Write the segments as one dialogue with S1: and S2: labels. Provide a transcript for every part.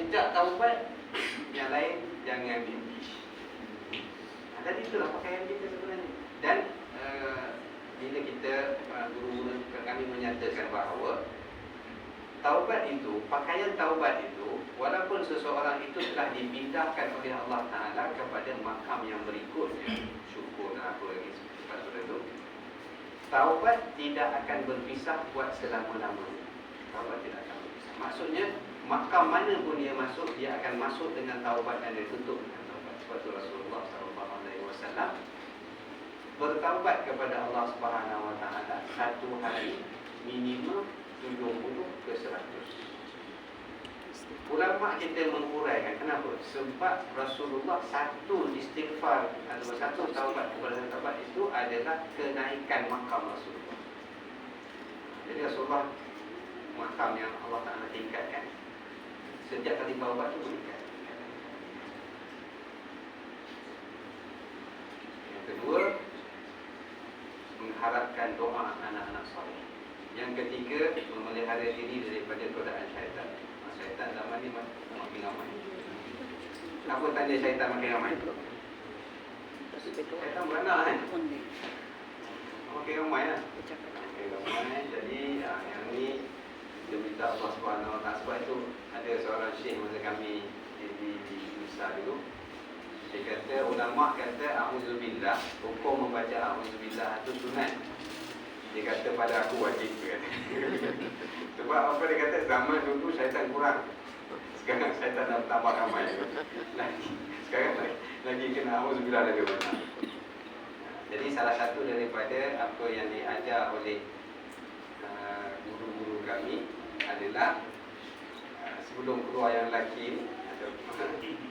S1: Sejak taubat Yang lain jangan dimiliki nah, Dan itulah pakaian kita sebenarnya. Dan uh, Bila kita uh, Guru-guru kami menyatakan bahawa Taubat itu Pakaian taubat itu Walaupun seseorang itu telah dipindahkan oleh Allah Ta'ala Kepada makam yang berikutnya Syukur dan apa lagi Seperti itu Taubat tidak akan berpisah buat selama-lamanya. Taubat tidak akan berpisah. Maksudnya makam mana pun dia masuk dia akan masuk dengan taubat dan dia tutup seperti Rasulullah sallallahu alaihi wasallam bertaubat kepada Allah Subhanahu wa taala satu hari minimum 70 ke 100 Ulama kita menguraikan kenapa? Sebab Rasulullah satu istighfar atau satu taubat kepada taubat itu adalah kenaikan makam Rasulullah. Jadi Rasulullah makam yang Allah Taala tingkatkan sejak kali taubat itu. Yang kedua, mengharapkan doa anak-anak soleh. Yang ketiga, memelihara diri daripada godaan syaitan. Syaitan zaman ni makin ramai. Apa tanda syaitan makin ramai? Syaitan beranak kan? Makin ramai lah. Makin ramai. Jadi, yang ni kita minta Allah Subhanahu Wa Taala sebab itu ada seorang syekh masa kami di di, di Nusa dulu. Dia kata ulama kata auzubillah hukum membaca auzubillah itu sunat. Dia kata pada aku wajib. Sebab apa dia kata zaman dulu syaitan kurang. Sekarang syaitan dah tambah ramai. Lagi sekarang lagi, lagi kena auzubillah dari mana. Jadi salah satu daripada apa yang diajar oleh uh, guru-guru kami adalah sebelum keluar yang lelaki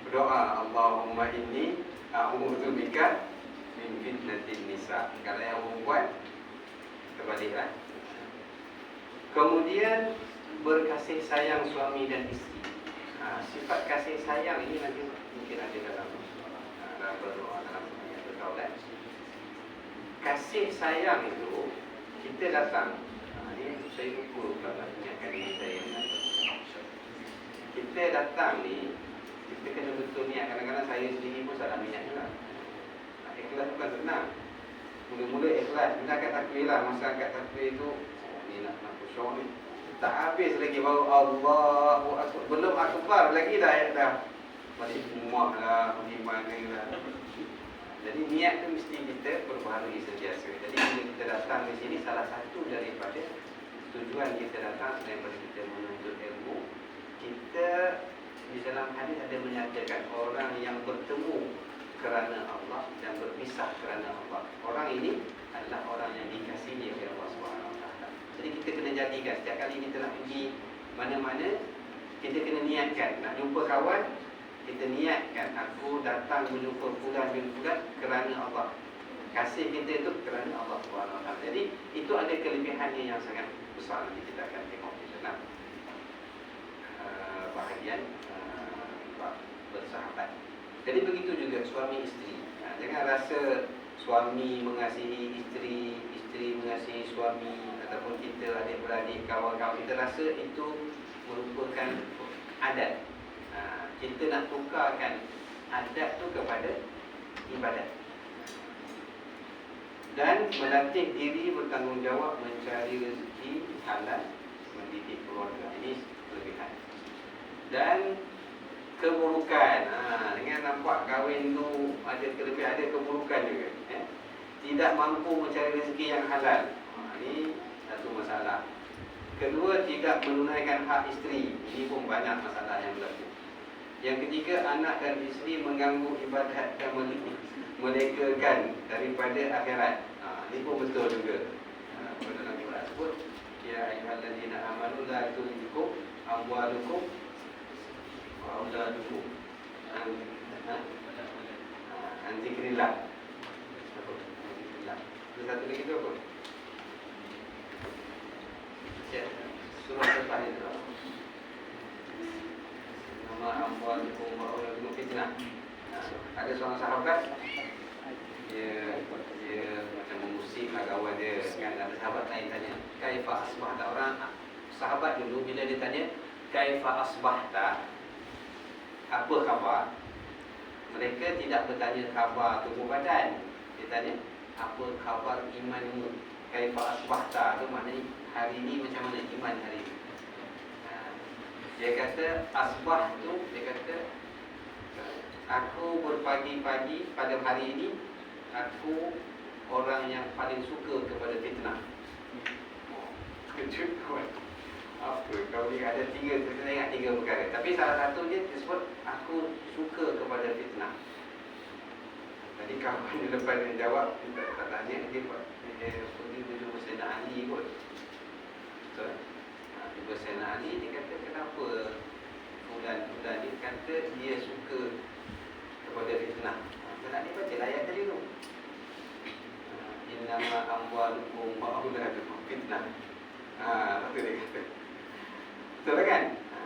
S1: berdoa Allahumma inni a'udzu bika min fitnatin nisa. Kalau yang membuat terbaliklah. Kemudian berkasih sayang suami dan isteri. Ha, sifat kasih sayang ini nanti mungkin ada dalam uh, dalam berdoa dalam yang bertaulat. Kasih sayang itu kita datang. Ha, ini saya lupa pula ingatkan diri saya. Kita datang ni kita kena betul niat kadang-kadang saya sendiri pun salah niat juga. Ha, ikhlas bukan senang. Mula-mula ikhlas, kita angkat takbir lah. Masa angkat takbir itu, oh ni nak nak khusyuk ni. Tak habis lagi baru Allahu Akbar. Belum akbar lagi dah dah. Masih muak lah, mana lah. Jadi niat tu mesti kita perbaharui sentiasa. Jadi bila kita datang di sini, salah satu daripada tujuan kita datang daripada kita menuntut ilmu, kita di dalam hadis ada menyatakan orang yang bertemu kerana Allah dan berpisah kerana Allah. Orang ini adalah orang yang dikasihi oleh Allah Taala. Jadi kita kena jadikan setiap kali kita nak pergi mana-mana kita kena niatkan nak jumpa kawan kita niatkan aku datang menjumpa fulan bin fulan kerana Allah. Kasih kita itu kerana Allah Taala. Jadi itu ada kelebihannya yang sangat besar nanti kita akan tengok di dalam uh, bahagian uh, bersahabat. Jadi begitu juga suami isteri. Ha, jangan rasa suami mengasihi isteri, isteri mengasihi suami ataupun kita adik-beradik, kawan-kawan kita rasa itu merupakan adat. Ha, kita nak tukarkan adat tu kepada ibadat. Dan melatih diri bertanggungjawab mencari rezeki halal mendidik keluarga. Ini kelebihan. Dan keburukan. Ha, dengan nampak kahwin tu ada kelebihan, ada keburukan juga. Eh? Tidak mampu mencari rezeki yang halal. Ha, ini satu masalah. Kedua, tidak menunaikan hak isteri. Ini pun banyak masalah yang berlaku. Yang ketiga, anak dan isteri mengganggu ibadat dan melekakan daripada akhirat. Ha, ini pun betul juga. Ha, dalam Quran sebut, Ya ayuhalladzina amanu la tulhikum amwalukum auladukum an an zikrillah apa zikrillah itu satu lagi tu apa ya surah lepas itu nama amwalukum wa auladukum fitnah ada seorang sahabat dia dia macam mengusik lah kawan dia kan ada sahabat lain tanya kaifa asbahta orang sahabat dulu bila dia tanya kaifa asbahta apa khabar? Mereka tidak bertanya khabar tubuh badan dia tanya apa khabar imanmu kaifa asbahta? Tu maknanya hari ini macam mana iman hari ini ha. dia kata asbah tu dia kata aku berpagi-pagi pada hari ini aku orang yang paling suka kepada fitnah. Kejut kawan apa kau ni ada tiga kita ingat tiga perkara. Tapi salah satu dia disebut aku suka kepada fitnah. Tadi kawan dia lepas dia jawab Dia tak tanya Dia buat Dia jumpa Sayyidina Ali kot. Betul? Ha, Jumpa Sayyidina Ali Dia kata kenapa Fulan-fulan dia kata Dia suka Kepada fitnah. Ha, nak dia baca ayat tadi tu. Ha, Innama amwalukum wa auladukum fitnah. Ha, betul dia kata Betul kan? Ha.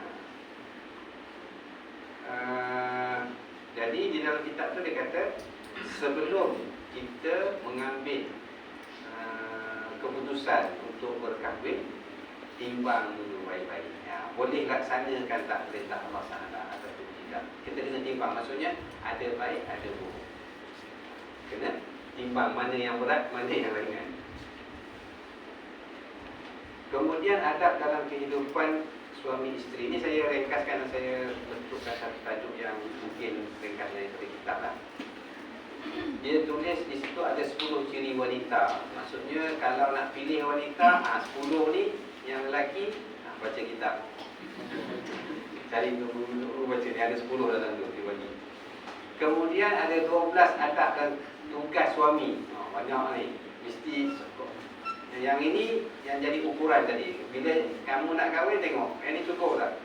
S1: Uh, jadi di dalam kitab tu dia kata sebelum kita mengambil uh, keputusan untuk berkahwin timbang dulu baik-baik ya, boleh laksanakan tak perintah Allah SWT ataupun tidak kita kena timbang maksudnya ada baik ada buruk kena timbang mana yang berat mana yang ringan kemudian adab dalam kehidupan suami isteri ini saya ringkaskan dan saya bentukkan satu tajuk yang mungkin ringkas daripada kitab lah dia tulis di situ ada 10 ciri wanita. Maksudnya kalau nak pilih wanita, ah ha, 10 ni yang lelaki ha, baca kitab. Cari dulu baca ni ada 10 dalam tu dia bagi. Kemudian ada 12 adab dan tugas suami. Ha, banyak ni. Mesti yang ini yang jadi ukuran tadi. Bila kamu nak kahwin tengok, ini cukup tak?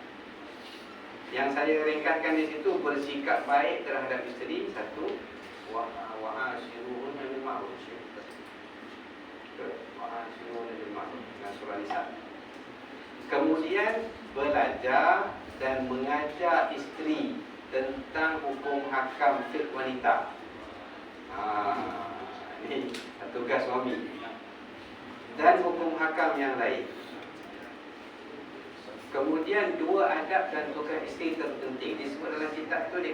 S1: Yang saya ringkaskan di situ bersikap baik terhadap isteri satu. Bil ma'ruf. Wa'ashiruhunna bil ma'ruf. Dengan surah Nisa. Kemudian belajar dan mengajar isteri tentang hukum hakam fiqh wanita. Ha, ini tugas suami dan hukum hakam yang lain. Kemudian dua adab dan tugas isteri terpenting disebut dalam kitab tu dia